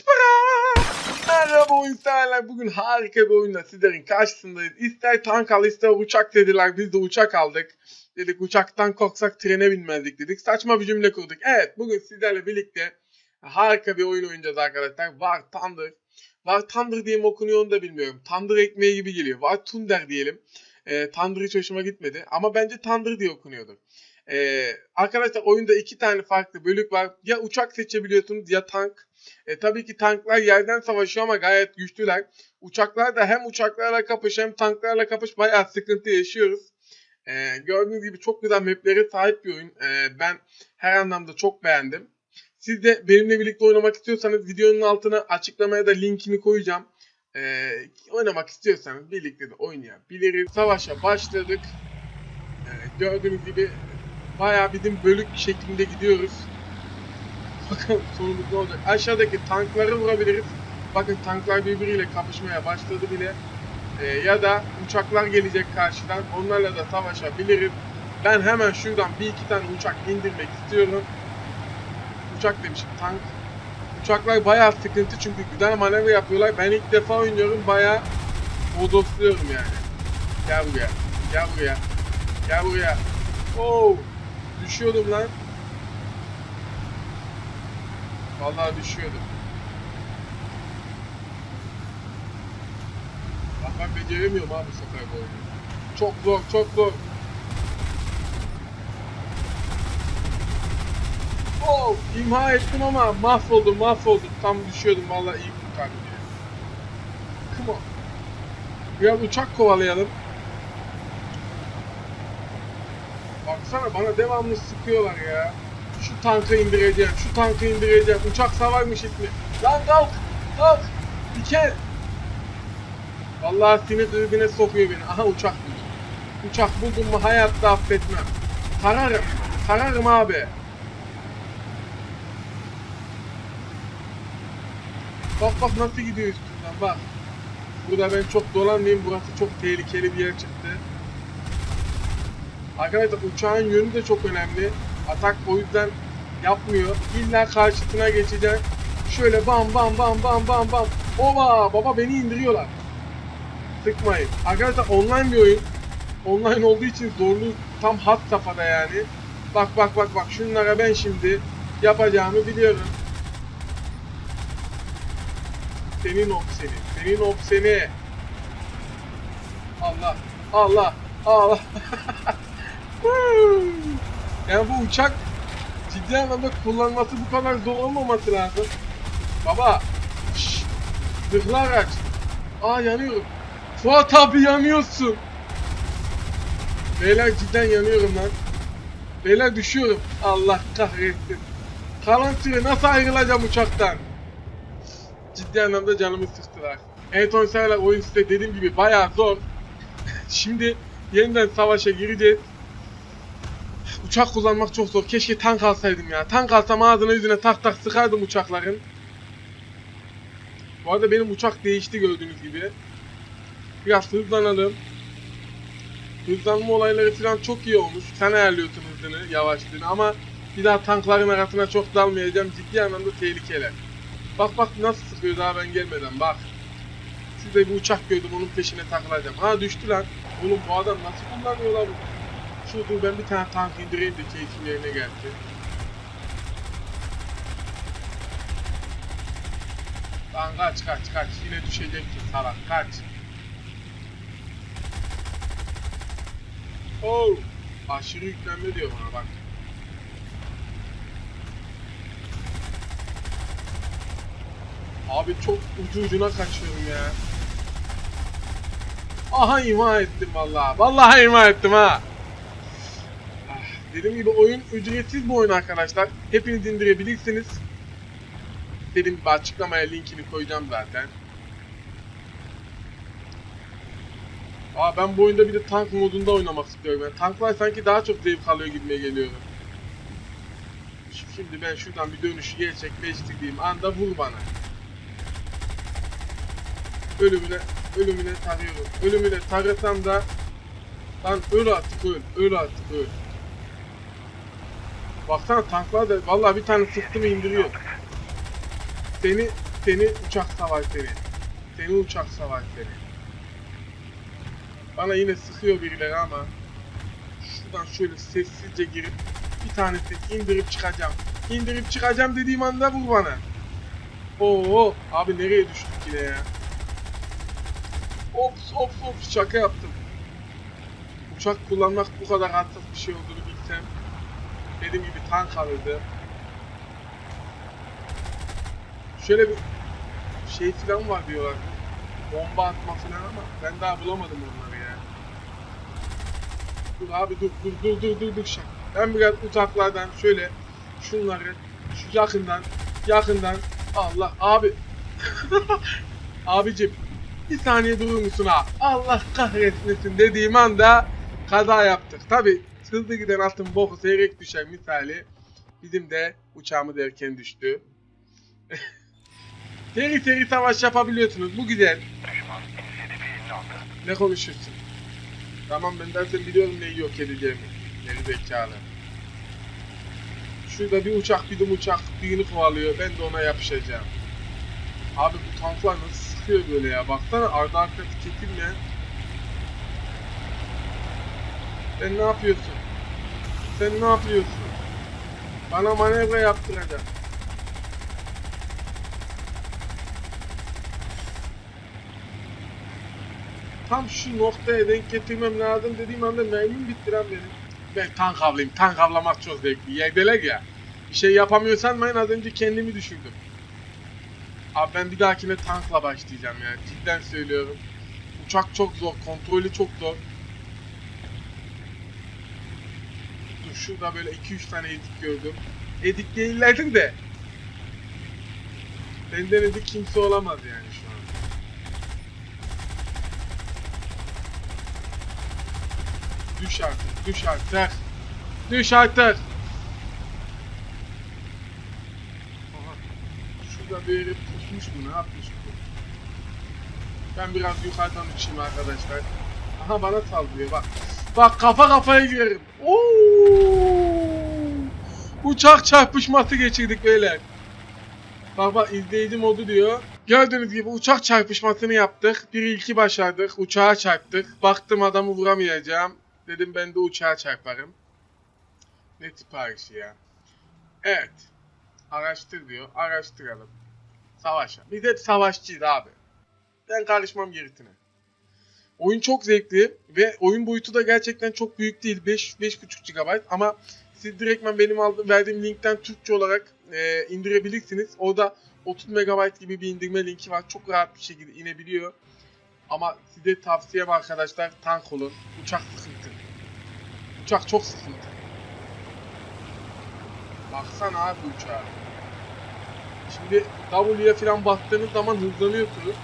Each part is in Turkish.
Para? Merhaba oyun severler. Bugün harika bir oyunla sizlerin karşısındayız. İster tank al ister uçak dediler. Biz de uçak aldık. Dedik uçaktan korksak trene binmezdik dedik. Saçma bir cümle kurduk. Evet bugün sizlerle birlikte harika bir oyun oynayacağız arkadaşlar. War Thunder. War Thunder diye mi okunuyor onu da bilmiyorum. Tandır ekmeği gibi geliyor. War Thunder diyelim. E, Thunder hiç hoşuma gitmedi. Ama bence Thunder diye okunuyordur. Ee, arkadaşlar oyunda iki tane farklı bölük var. Ya uçak seçebiliyorsunuz ya tank. E, tabii ki tanklar yerden savaşıyor ama gayet güçlüler. Uçaklar da hem uçaklarla kapış hem tanklarla kapış bayağı sıkıntı yaşıyoruz. E, gördüğünüz gibi çok güzel maplere sahip bir oyun. E, ben her anlamda çok beğendim. Siz de benimle birlikte oynamak istiyorsanız videonun altına açıklamaya da linkini koyacağım. E, oynamak istiyorsanız birlikte de oynayabiliriz. Savaşa başladık. E, gördüğünüz gibi bayağı bizim bölük şeklinde gidiyoruz. Bakalım sonumuz ne olacak. Aşağıdaki tankları vurabiliriz. Bakın tanklar birbiriyle kapışmaya başladı bile. Ee, ya da uçaklar gelecek karşıdan. Onlarla da savaşabiliriz. Ben hemen şuradan bir iki tane uçak indirmek istiyorum. Uçak demişim tank. Uçaklar bayağı sıkıntı çünkü güzel manevra yapıyorlar. Ben ilk defa oynuyorum bayağı bodosluyorum yani. Gel buraya. Gel buraya. Gel buraya. Oo! Düşüyordum lan. Vallahi düşüyordum. Bak ben beceremiyorum abi bu oyunu. Çok zor, çok zor. Oh, imha ettim ama mahvoldum, mahvoldum. Tam düşüyordum vallahi iyi kurtardım. Come on. Biraz uçak kovalayalım. Baksana bana devamlı sıkıyorlar ya. Şu tankı indireceğim, şu tankı indireceğim. Uçak savarmış ismi. Lan kalk, kalk. Diken. Vallahi sinir krizine sokuyor beni. Aha uçak buldum. Uçak buldum mu hayatta affetmem. Tararım, tararım abi. Bak bak nasıl gidiyor üstünden bak. Burada ben çok dolanmayayım. Burası çok tehlikeli bir yer çıktı. Arkadaşlar uçağın yönü de çok önemli. Atak o yüzden yapmıyor. İlla karşısına geçecek. Şöyle bam bam bam bam bam bam. Ova baba beni indiriyorlar. Sıkmayın. Arkadaşlar online bir oyun. Online olduğu için zorluğu tam hat safhada yani. Bak bak bak bak şunlara ben şimdi yapacağımı biliyorum. Senin ok seni. Senin ok seni. Allah. Allah. Allah. yani bu uçak ciddi anlamda kullanması bu kadar zor olmaması lazım. Baba. Şşş. Araç. Aa yanıyorum. Fuat abi yanıyorsun. Beyler cidden yanıyorum lan. Beyler düşüyorum. Allah kahretsin. Kalan süre nasıl ayrılacağım uçaktan? Ciddi anlamda canımı sıktılar. Evet oyuncular oyun size dediğim gibi bayağı zor. Şimdi yeniden savaşa gireceğiz. Uçak kullanmak çok zor. Keşke tank alsaydım ya. Tank alsam ağzına yüzüne tak tak sıkardım uçakların. Bu arada benim uçak değişti gördüğünüz gibi. Biraz hızlanalım. Hızlanma olayları falan çok iyi olmuş. Sen ayarlıyorsun hızını, yavaşlığını ama bir daha tankların arasına çok dalmayacağım. Ciddi anlamda tehlikeler. Bak bak nasıl sıkıyor daha ben gelmeden bak. Şurada bir uçak gördüm onun peşine takılacağım. Ha düştü lan. Oğlum bu adam nasıl kullanıyorlar bu? Şu dur ben bir tane tank indireyim de keyfim yerine gelsin. Lan kaç kaç kaç yine düşeceksin salak kaç. Oh! Aşırı yüklenme diyor bana bak. Abi çok ucu ucuna kaçıyorum ya. Aha ima ettim vallahi. Vallahi ima ettim ha. Dediğim gibi oyun ücretsiz bir oyun arkadaşlar. Hepiniz indirebilirsiniz. Dediğim gibi açıklamaya linkini koyacağım zaten. Aa ben bu oyunda bir de tank modunda oynamak istiyorum. Yani tanklar sanki daha çok zevk alıyor gibime geliyor. Şimdi ben şuradan bir dönüşü gerçekleştirdiğim anda vur bana. Ölümüne, ölümüne tarıyorum. Ölümüne tarasam da lan öl artık öl, öl artık öl. Baksana tanklar da vallahi bir tane sıktı mı indiriyor. Seni Seni uçak savar seni. Seni uçak savar seni. Bana yine sıkıyor birileri ama şuradan şöyle sessizce girip bir tanesini indirip çıkacağım. İndirip çıkacağım dediğim anda vur bana. Oo abi nereye düştük yine ya? Ops ops ops şaka yaptım. Uçak kullanmak bu kadar hassas bir şey olduğunu bilsem dediğim gibi tank alırdı. Şöyle bir şey falan var diyorlar. Bomba atma falan ama ben daha bulamadım onları ya. Dur abi dur dur dur dur dur dur şak. Ben biraz uzaklardan şöyle şunları şu yakından yakından Allah abi abicim bir saniye durur musun ha? Allah kahretmesin dediğim anda kaza yaptık. Tabi hızlı giden atın boku seyrek düşen misali bizim de uçağımız erken düştü. seri seri savaş yapabiliyorsunuz. Bu güzel. Ne konuşuyorsun? Tamam ben zaten biliyorum neyi yok edeceğimi. Geri zekalı. Şurada bir uçak de uçak birini kovalıyor. Ben de ona yapışacağım. Abi bu tanklar nasıl sıkıyor böyle ya? Baksana arda arkası kesilmeyen. Sen ne yapıyorsun? Sen ne yapıyorsun? Bana manevra yaptıracaksın. tam şu noktaya denk getirmem lazım dediğim anda mermim bitti lan benim. Ben tank avlayayım. Tank avlamak çok zevkli. Yerdeler ya. Bir şey yapamıyorsan ben az önce kendimi düşürdüm. Abi ben bir dahakine tankla başlayacağım ya. Cidden söylüyorum. Uçak çok zor. Kontrolü çok zor. Dur şurada böyle 2-3 tane edik gördüm. Edik değillerdi de. Benden edik kimse olamaz yani şu an. Düş artık, düş artık. Düş artık. Şurada bir yere pusmuş mu? Ne yapmış bu? Ben biraz yukarıdan uçayım arkadaşlar. Aha bana saldırıyor bak. Bak kafa kafaya girerim. Oo! Uçak çarpışması geçirdik beyler. Bak bak izleyici modu diyor. Gördüğünüz gibi uçak çarpışmasını yaptık. Bir ilki başardık. Uçağa çarptık. Baktım adamı vuramayacağım. Dedim ben de uçağa çarparım. Ne siparişi ya. Evet. Araştır diyor. Araştıralım. Savaşa. Biz hep savaşçıyız abi. Ben karışmam gerisine. Oyun çok zevkli ve oyun boyutu da gerçekten çok büyük değil. 5 5.5 GB ama siz direktmen benim aldığım verdiğim linkten Türkçe olarak e, indirebilirsiniz. Orada 30 MB gibi bir indirme linki var. Çok rahat bir şekilde inebiliyor. Ama size tavsiyem arkadaşlar tank olun. Uçak sıkıntı. Uçak çok sıkıntı. Baksana abi uçağa. Şimdi W'ye falan bastığınız zaman hızlanıyorsunuz.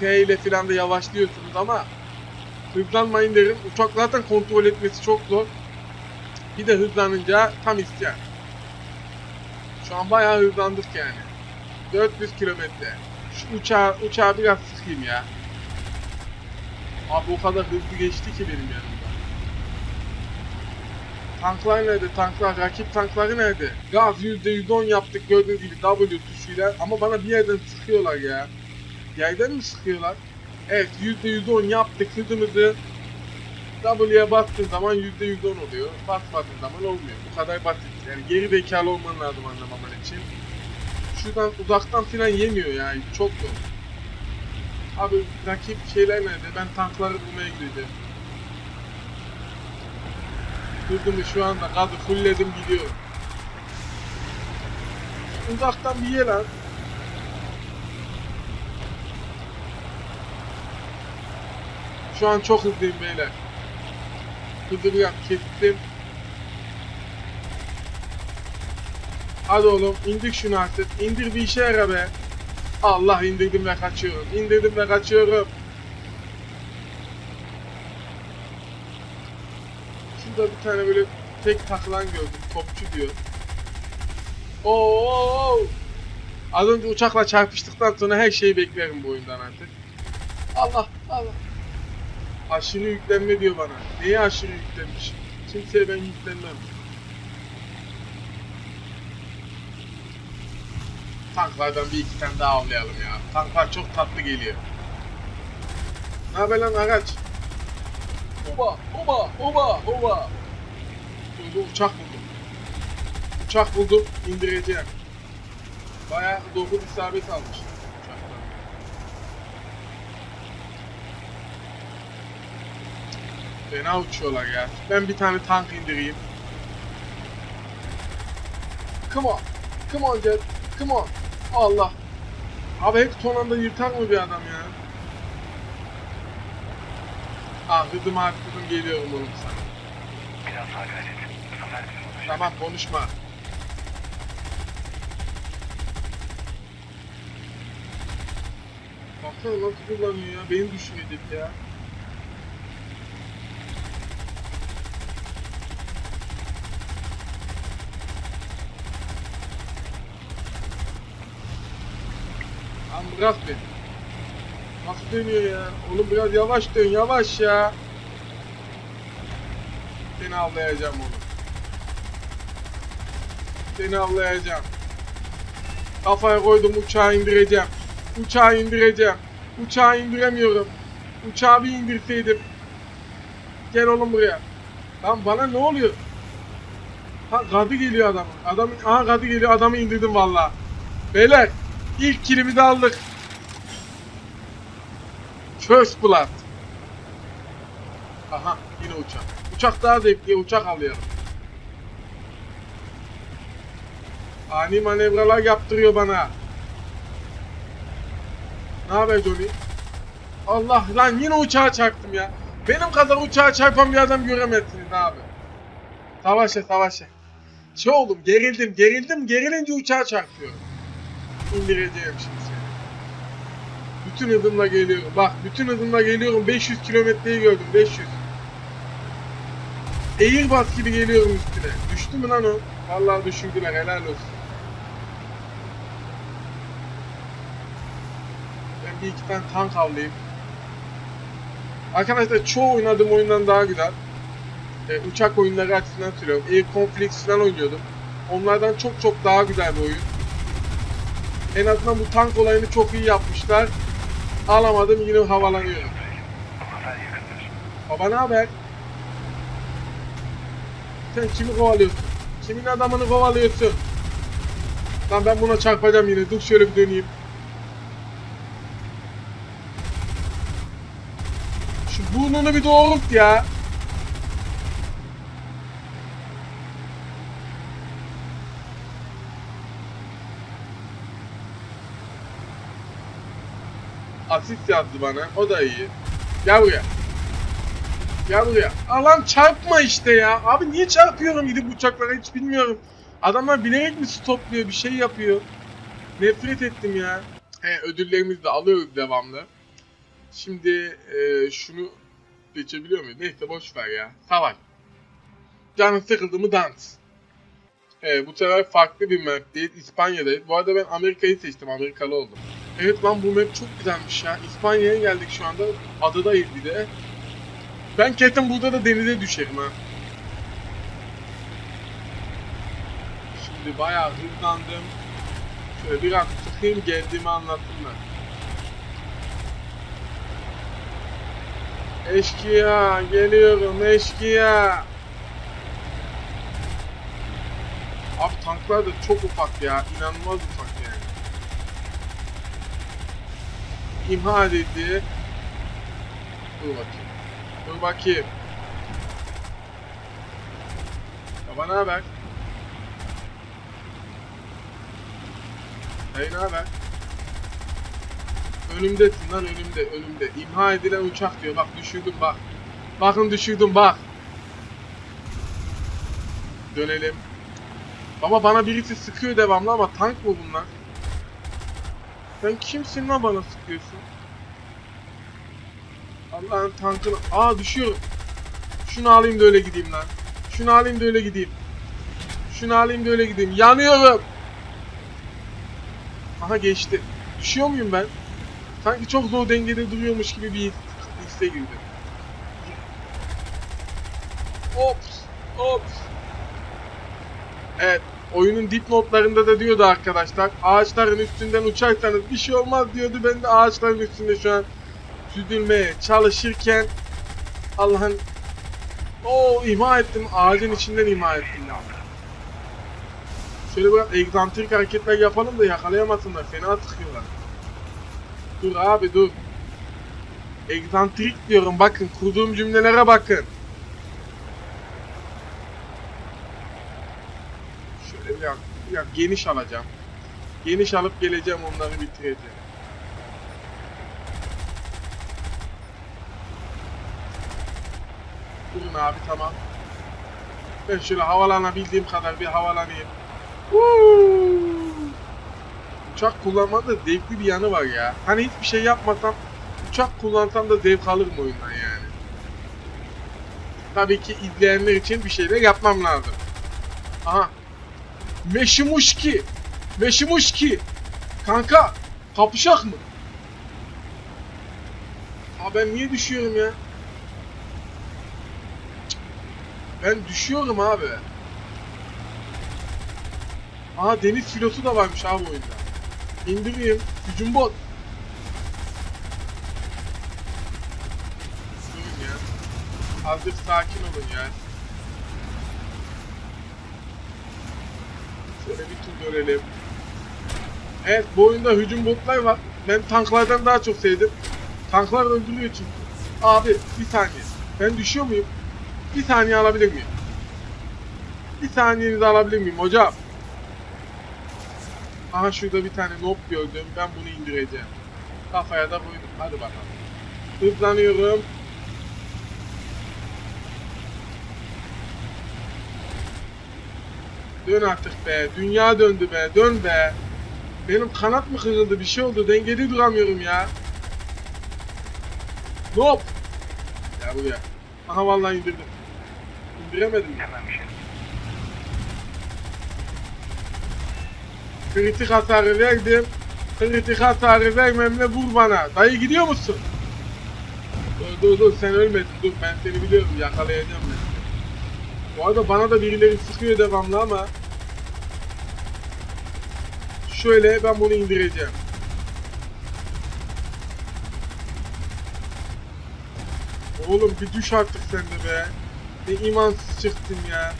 S ile falan da yavaşlıyorsunuz ama hızlanmayın derim. Uçak zaten kontrol etmesi çok zor. Bir de hızlanınca tam isyan. Şu an bayağı hızlandık yani. 400 kilometre. Şu uçağı, uçağı biraz sıkayım ya. Abi o kadar hızlı geçti ki benim yanımda. Tanklar nerede? Tanklar, rakip tankları nerede? Gaz %110 yaptık gördüğünüz gibi W tuşuyla ama bana bir yerden sıkıyorlar ya. Yerden mi sıkıyorlar? Evet %110 yaptık hızımızı. W'ye bastığın zaman %110 oluyor. Basmadığın zaman olmuyor. Bu kadar basit. Yani geri zekalı olman lazım anlamaman için. Şuradan uzaktan filan yemiyor yani. Çok zor. Abi rakip şeyler nerede? Ben tankları bulmaya gideceğim. Durdum şu anda gazı fullledim gidiyorum. Uzaktan bir ye lan. Şu an çok hızlıyım beyler. Hızlı biraz kestim. Hadi oğlum indir şunu artık. İndir bir işe yara be. Allah indirdim ve kaçıyorum. İndirdim ve kaçıyorum. Şurada bir tane böyle tek takılan gördüm. Topçu diyor. Oo! Az önce uçakla çarpıştıktan sonra her şeyi beklerim bu oyundan artık. Allah Allah. Aşırı yüklenme diyor bana. Neye aşırı yüklenmiş? Kimseye ben yüklenmem. Tanklardan bir iki tane daha avlayalım ya. Tanklar çok tatlı geliyor. Ne haber lan araç? Oba, oba, oba, oba. Dur, uçak buldum. Uçak buldum, indireceğim. Bayağı 9 isabet almış. Fena uçuyorlar ya. Ben bir tane tank indireyim. Come on. Come on Jet. Come on. Allah. Abi hep son anda yırtar mı bir adam ya? Ah hızım arttırdım geliyorum oğlum sana. Biraz olacak. Tamam konuşma. Baksana nasıl kullanıyor ya. Beni düşünecek ya. Bırak beni. Nasıl dönüyor ya? Oğlum biraz yavaş dön yavaş ya. Seni avlayacağım oğlum. Seni avlayacağım. Kafaya koydum uçağı indireceğim. Uçağı indireceğim. Uçağı indiremiyorum. Uçağı bir indirseydim. Gel oğlum buraya. Lan bana ne oluyor? Ha gadı geliyor adam. Adam aha gadı geliyor adamı indirdim valla. Beyler ilk kilimi de aldık. First blood. Aha yine uçak. Uçak daha zevkli uçak alıyorum. Ani manevralar yaptırıyor bana. Ne haber Johnny? Allah lan yine uçağa çarptım ya. Benim kadar uçağa çarpan bir adam göremezsiniz abi. Savaşa savaşa. Şey oldum gerildim gerildim gerilince uçağa çarpıyorum. İndireceğim şimdi seni. Bütün hızımla geliyorum. Bak bütün hızımla geliyorum. 500 kilometreyi gördüm 500. Airbus gibi geliyorum üstüne. Düştü mü lan o? Vallahi düşürdüler helal olsun. Ben bir iki tane tank avlayayım. Arkadaşlar çoğu oynadığım oyundan daha güzel. E, uçak oyunları açısından söylüyorum. Air Conflicts falan oynuyordum. Onlardan çok çok daha güzel bir oyun. En azından bu tank olayını çok iyi yapmışlar. Alamadım yine yakındır. Baba ne haber? Sen kimi kovalıyorsun? Kimin adamını kovalıyorsun? Lan ben buna çarpacağım yine. Dur şöyle bir döneyim. Şu burnunu bir doğrult ya. Asist yazdı bana. O da iyi. Gel buraya. Gel buraya. Alan çarpma işte ya. Abi niye çarpıyorum gidip uçaklara hiç bilmiyorum. Adamlar bilerek mi stopluyor bir şey yapıyor. Nefret ettim ya. He, ödüllerimizi de alıyoruz devamlı. Şimdi e, şunu geçebiliyor muyum? Neyse boş ver ya. Savaş. Canın sıkıldı mı dans. Evet bu sefer farklı bir map'teyiz. İspanya'dayız. Bu arada ben Amerika'yı seçtim. Amerikalı oldum. Evet lan bu map çok güzelmiş ya. İspanya'ya geldik şu anda. Adadayız bir de. Ben kesin burada da denize düşerim ha. Şimdi bayağı hızlandım. Şöyle biraz sıkayım geldiğimi anlatsınlar. Eşkıya geliyorum eşkıya. Abi tanklar da çok ufak ya. inanılmaz ufak yani. İmha edildi. Dur bakayım. Dur bakayım. Baba ne haber? Hey ne haber? Önümdesin lan önümde önümde. İmha edilen uçak diyor. Bak düşürdüm bak. Bakın düşürdüm bak. Dönelim. Baba bana birisi sıkıyor devamlı ama tank mı bunlar? Sen kimsin lan bana sıkıyorsun? Allah'ın tankını... Aa düşüyorum. Şunu alayım da öyle gideyim lan. Şunu alayım da öyle gideyim. Şunu alayım da öyle gideyim. Yanıyorum. Aha geçti. Düşüyor muyum ben? Sanki çok zor dengede duruyormuş gibi bir his, hisse girdim. Ops. Ops. Evet. Oyunun dipnotlarında da diyordu arkadaşlar. Ağaçların üstünden uçarsanız bir şey olmaz diyordu. Ben de ağaçların üstünde şu an süzülmeye çalışırken Allah'ın o imha ettim. Ağacın içinden imha ettim. Şöyle biraz egzantrik hareketler yapalım da yakalayamasınlar. Fena sıkıyorlar. Dur abi dur. Egzantrik diyorum bakın. Kurduğum cümlelere bakın. Şöyle biraz, biraz geniş alacağım. Geniş alıp geleceğim onları bitireceğim. Durun abi tamam. Ben şöyle havalanabildiğim kadar bir havalanayım. Woo! Uçak kullanmanın da zevkli bir yanı var ya. Hani hiçbir şey yapmasam uçak kullansam da zevk alırım oyundan yani. Tabii ki izleyenler için bir şeyler yapmam lazım. Aha. Meşimuşki. Meşimuşki. Kanka. Kapışak mı? Aa ben niye düşüyorum ya? Ben düşüyorum abi. Aa deniz filosu da varmış abi oyunda. İndireyim. Hücum bot. Durun ya. Azıcık sakin olun ya. Şöyle bir tur dönelim. Evet bu oyunda hücum botlar var. Ben tanklardan daha çok sevdim. Tanklar öldürüyor çünkü. Abi bir saniye. Ben düşüyor muyum? Bir saniye alabilir miyim? Bir saniyenizi alabilir miyim hocam? Aha şurada bir tane nob gördüm. Ben bunu indireceğim. Kafaya da koydum. Hadi bakalım. Hızlanıyorum. Dön artık be. Dünya döndü be. Dön be. Benim kanat mı kırıldı? Bir şey oldu. Dengeli duramıyorum ya. Nob. Ya buraya. Aha vallahi indirdim. İndiremedim. şey. Kritik hasarı verdim. Kritik hasarı vermemle vur bana. Dayı gidiyor musun? Dur dur dur sen ölmedin dur ben seni biliyorum yakalayacağım ben. Bu arada bana da birileri sıkıyor devamlı ama Şöyle ben bunu indireceğim. Oğlum bir düş artık sen de be. Ne imansız çıktın ya.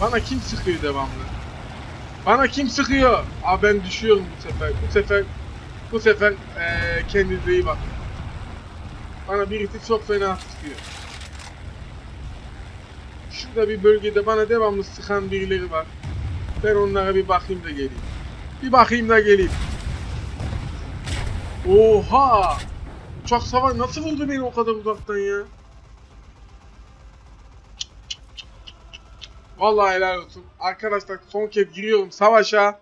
Bana kim sıkıyor devamlı? Bana kim sıkıyor? Aa ben düşüyorum bu sefer. Bu sefer bu sefer eee kendinize iyi bakın. Bana birisi çok fena sıkıyor. Şurada bir bölgede bana devamlı sıkan birileri var. Ben onlara bir bakayım da geleyim. Bir bakayım da geleyim. Oha! Uçak savar nasıl vurdu beni o kadar uzaktan ya? Vallahi helal olsun. Arkadaşlar son kez giriyorum savaşa.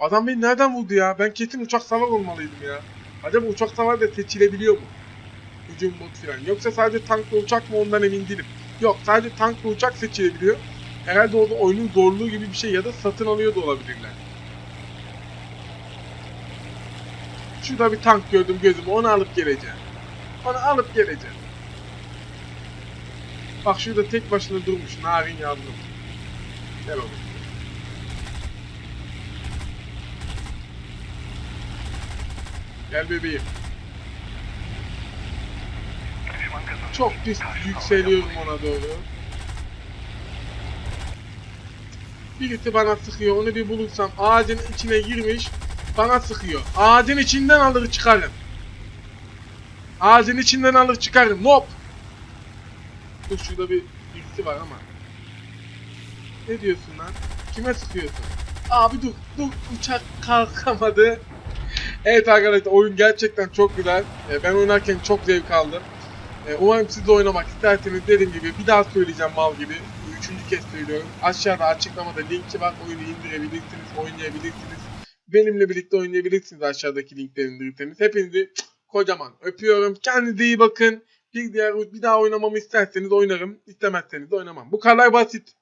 Adam beni nereden vurdu ya? Ben kesin uçak savar olmalıydım ya. Acaba uçak savar da seçilebiliyor mu? Bot falan. Yoksa sadece tankla uçak mı ondan emin değilim. Yok sadece tankla uçak seçilebiliyor. Herhalde orada oyunun zorluğu gibi bir şey ya da satın alıyor da olabilirler. Şurada bir tank gördüm gözüm onu alıp geleceğim. Onu alıp geleceğim. Bak şurada tek başına durmuş narin yavrum. Gel oğlum. Gel bebeğim. Çok pis yükseliyorum ona doğru. Birisi bana sıkıyor. Onu bir bulursam ağacın içine girmiş. Bana sıkıyor. Ağacın içinden alır çıkarım. Ağacın içinden alır çıkarım. Nop. Dur şurada bir birisi var ama. Ne diyorsun lan? Kime sıkıyorsun? Abi dur dur uçak kalkamadı. Evet arkadaşlar oyun gerçekten çok güzel. Ee, Ben oynarken çok zevk aldım. Ee, Umarım siz de oynamak isterseniz dediğim gibi bir daha söyleyeceğim mal gibi. Üçüncü kez söylüyorum. Aşağıda açıklamada linki var. Oyunu indirebilirsiniz, oynayabilirsiniz. Benimle birlikte oynayabilirsiniz aşağıdaki linkten indirirseniz. Hepinizi kocaman öpüyorum. Kendinize iyi bakın. Bir diğer bir daha oynamamı isterseniz oynarım. İstemezseniz oynamam. Bu kadar basit.